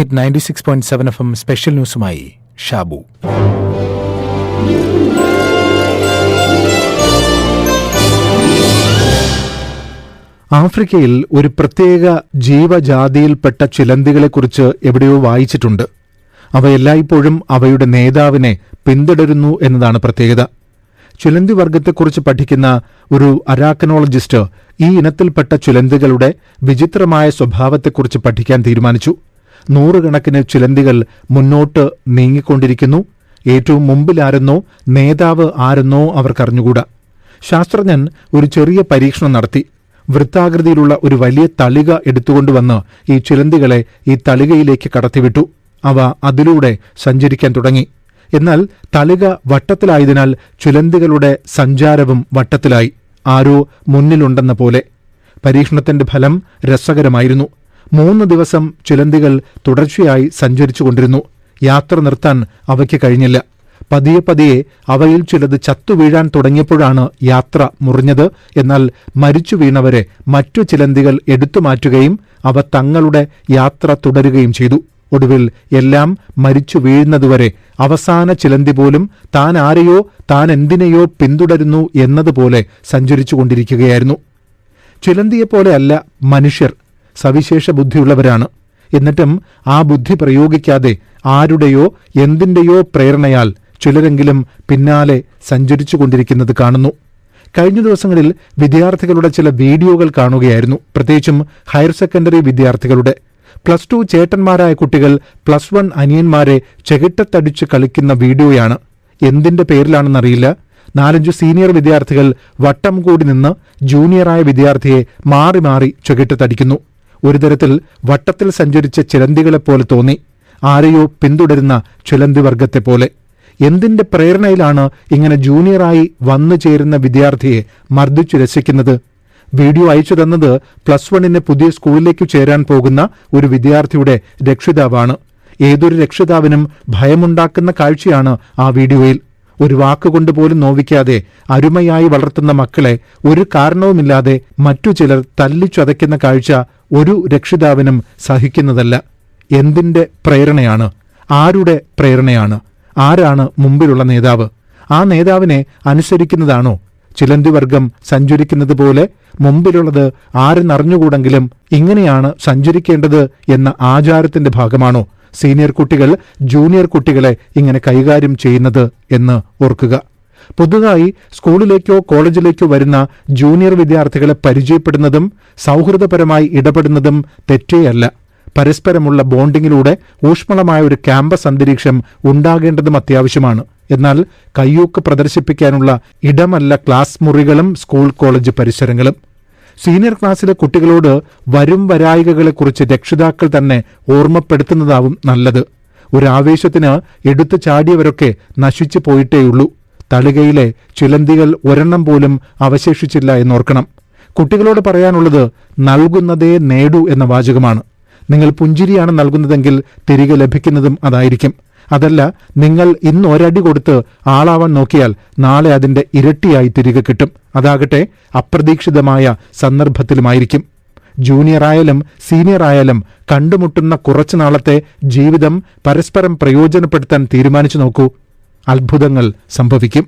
Hit ninety six point seven F M special ന്യൂസുമായി Shabu. ആഫ്രിക്കയിൽ ഒരു പ്രത്യേക ജീവജാതിയിൽപ്പെട്ട ചിലന്തികളെക്കുറിച്ച് എവിടെയോ വായിച്ചിട്ടുണ്ട്. അവ എല്ലായ്പ്പോഴും അവയുടെ നേതാവിനെ പിന്തുടരുന്നു എന്നതാണ് പ്രത്യേകത. ചിലന്തി വർഗത്തെക്കുറിച്ച് പഠിക്കുന്ന ഒരു അരാക്കനോളജിസ്റ്റ് ഈ ഇനത്തിൽപ്പെട്ട ചിലന്തികളുടെ വിചിത്രമായ സ്വഭാവത്തെക്കുറിച്ച് പഠിക്കാൻ തീരുമാനിച്ചു. നൂറുകണക്കിന് ചിലന്തികൾ മുന്നോട്ട് നീങ്ങിക്കൊണ്ടിരിക്കുന്നു. ഏറ്റവും മുമ്പിലാരെന്നോ നേതാവ് ആരെന്നോ അവർക്കറിഞ്ഞുകൂടാ. ശാസ്ത്രജ്ഞൻ ഒരു ചെറിയ പരീക്ഷണം നടത്തി. വൃത്താകൃതിയിലുള്ള ഒരു വലിയ തളിക എടുത്തുകൊണ്ടുവന്ന് ഈ ചിലന്തികളെ ഈ തളികയിലേക്ക് കടത്തിവിട്ടു. അവ അതിലൂടെ സഞ്ചരിക്കാൻ തുടങ്ങി. എന്നാൽ തളിക വട്ടത്തിലായതിനാൽ ചിലന്തികളുടെ സഞ്ചാരവും വട്ടത്തിലായി. ആരോ മുന്നിലുണ്ടെന്ന പോലെ. പരീക്ഷണത്തിന്റെ ഫലം രസകരമായിരുന്നു. മൂന്ന് ദിവസം ചിലന്തികൾ തുടർച്ചയായി സഞ്ചരിച്ചുകൊണ്ടിരുന്നു യാത്ര നിർത്താൻ അവയ്ക്ക് കഴിഞ്ഞില്ല. പതിയെ പതിയെ അവയിൽ ചിലത് ചത്തുവീഴാൻ തുടങ്ങിയപ്പോഴാണ് യാത്ര മുറിഞ്ഞത്. എന്നാൽ മരിച്ചു വീണവരെ മറ്റു ചിലന്തികൾ എടുത്തുമാറ്റുകയും അവ തങ്ങളുടെ യാത്ര തുടരുകയും ചെയ്തു. ഒടുവിൽ എല്ലാം മരിച്ചു വീഴുന്നതുവരെ അവസാന ചിലന്തി പോലും താൻ ആരെയോ താൻ എന്തിനെയോ പിന്തുടരുന്നു എന്നതുപോലെ സഞ്ചരിച്ചുകൊണ്ടിരിക്കുകയായിരുന്നു ചിലന്തിയെപ്പോലെയല്ല മനുഷ്യർ. സവിശേഷ ബുദ്ധിയുള്ളവരാണ്. എന്നിട്ടും ആ ബുദ്ധി പ്രയോഗിക്കാതെ ആരുടെയോ എന്തിന്റെയോ പ്രേരണയാൽ ചിലരെങ്കിലും പിന്നാലെ സഞ്ചരിച്ചുകൊണ്ടിരിക്കുന്നത് കാണുന്നു. കഴിഞ്ഞ ദിവസങ്ങളിൽ വിദ്യാർത്ഥികളുടെ ചില വീഡിയോകൾ കാണുകയായിരുന്നു. പ്രത്യേകിച്ചും ഹയർ സെക്കൻഡറി വിദ്യാർത്ഥികളുടെ. പ്ലസ് ടു ചേട്ടന്മാരായ കുട്ടികൾ പ്ലസ് വൺ അനിയന്മാരെ ചെകിട്ടത്തടിച്ച് കളിക്കുന്ന വീഡിയോയാണ്. എന്തിന്റെ പേരിലാണെന്നറിയില്ല. നാലഞ്ചു സീനിയർ വിദ്യാർത്ഥികൾ വട്ടം കൂടി നിന്ന് ജൂനിയറായ വിദ്യാർത്ഥിയെ മാറി മാറി ചെകിട്ടത്തടിക്കുന്നു. ഒരു തരത്തിൽ വട്ടത്തിൽ സഞ്ചരിച്ച ചിലന്തികളെപ്പോലെ തോന്നി. ആരെയോ പിന്തുടരുന്ന ചിലന്തി വർഗത്തെപ്പോലെ എന്തിന്റെ പ്രേരണയിലാണ് ഇങ്ങനെ ജൂനിയറായി വന്നു ചേരുന്ന വിദ്യാർത്ഥിയെ മർദ്ദിച്ചു രസിക്കുന്നത്? വീഡിയോ അയച്ചു തന്നത് പ്ലസ് വണ്ണിന് പുതിയ സ്കൂളിലേക്ക് ചേരാൻ പോകുന്ന ഒരു വിദ്യാർത്ഥിയുടെ രക്ഷിതാവാണ്. ഏതൊരു രക്ഷിതാവിനും ഭയമുണ്ടാക്കുന്ന കാഴ്ചയാണ് ആ വീഡിയോയിൽ. ഒരു വാക്കുകൊണ്ട് പോലും നോവിക്കാതെ അരുമയായി വളർത്തുന്ന മക്കളെ ഒരു കാരണവുമില്ലാതെ മറ്റു ചിലർ തല്ലിച്ചതയ്ക്കുന്ന കാഴ്ച ഒരു രക്ഷിതാവിനും സഹിക്കുന്നതല്ല. എന്തിന്റെ പ്രേരണയാണ്? ആരുടെ പ്രേരണയാണ്? ആരാണ് മുമ്പിലുള്ള നേതാവ്? ആ നേതാവിനെ അനുസരിക്കുന്നതാണോ? ചിലന്തി വർഗം സഞ്ചരിക്കുന്നത് പോലെ മുമ്പിലുള്ളത് ആരെന്നറിഞ്ഞുകൂടെങ്കിലും ഇങ്ങനെയാണ് സഞ്ചരിക്കേണ്ടത് എന്ന ആചാരത്തിന്റെ ഭാഗമാണോ? സീനിയർ കുട്ടികൾ ജൂനിയർ കുട്ടികളെ ഇങ്ങനെ കൈകാര്യം ചെയ്യുന്നത് എന്ന് ഓർക്കുക. പുതുതായി സ്കൂളിലേക്കോ കോളേജിലേക്കോ വരുന്ന ജൂനിയർ വിദ്യാർത്ഥികളെ പരിചയപ്പെടുന്നതും സൗഹൃദപരമായി ഇടപെടുന്നതും തെറ്റേയല്ല. പരസ്പരമുള്ള ബോണ്ടിങ്ങിലൂടെ ഊഷ്മളമായ ഒരു ക്യാമ്പസ് അന്തരീക്ഷം ഉണ്ടാകേണ്ടതും അത്യാവശ്യമാണ്. എന്നാൽ കയ്യൂക്ക് പ്രദർശിപ്പിക്കാനുള്ള ഇടമല്ല ക്ലാസ് മുറികളും സ്കൂൾ കോളേജ് പരിസരങ്ങളും. സീനിയർ ക്ലാസ്സിലെ കുട്ടികളോട് വരും വരായികകളെക്കുറിച്ച് രക്ഷിതാക്കൾ തന്നെ ഓർമ്മപ്പെടുത്തുന്നതാവും നല്ലത്. ഒരാവേശത്തിന് എടുത്തു ചാടിയവരൊക്കെ നശിച്ചു പോയിട്ടേയുള്ളൂ. തളികയിലെ ചിലന്തികൾ ഒരെണ്ണം പോലും അവശേഷിച്ചില്ല എന്നോർക്കണം. കുട്ടികളോട് പറയാനുള്ളത് നൽകുന്നതേ നേടൂ എന്ന വാചകമാണ്. നിങ്ങൾ പുഞ്ചിരിയാണ് നൽകുന്നതെങ്കിൽ തിരികെ ലഭിക്കുന്നതും അതായിരിക്കും. അതല്ല നിങ്ങൾ ഇന്ന് ഒരടി കൊടുത്ത് ആളാവാൻ നോക്കിയാൽ നാളെ അതിന്റെ ഇരട്ടിയായി തിരികെ കിട്ടും. അതാകട്ടെ അപ്രതീക്ഷിതമായ സന്ദർഭത്തിലുമായിരിക്കും. ജൂനിയറായാലും സീനിയറായാലും കണ്ടുമുട്ടുന്ന കുറച്ചു നാളത്തെ ജീവിതം പരസ്പരം പ്രയോജനപ്പെടുത്താൻ തീരുമാനിച്ചു നോക്കൂ. അത്ഭുതങ്ങൾ സംഭവിക്കും.